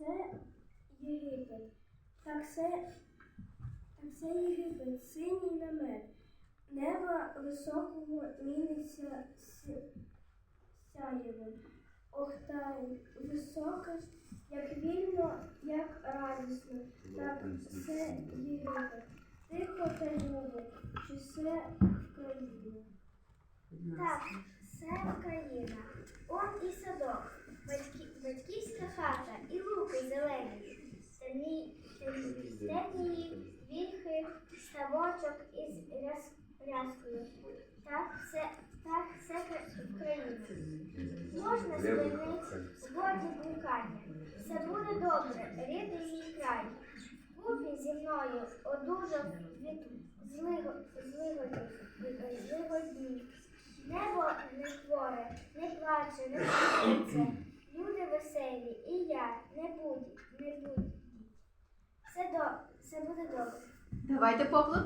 це Єгипет, так це, так це Єгипет, синій намет. Неба високого міниться с- сяєвом. Ох, та ж, як вільно, як радісно, так це Єгипет. Тихо та любо, чи це Україна? Так, це Україна. Темні вільхи, ставочок із рязкою. Так, це, так, Кра- Україна. Можна спинить воді блукання. Все буде добре, рідний мій край. Купі зі мною одужав від злиготів. Небо не хворе, не плаче, не сміється. Люди веселі, і я не будь, не будь. Все, до, все буде добре. Давайте поаплодуємо.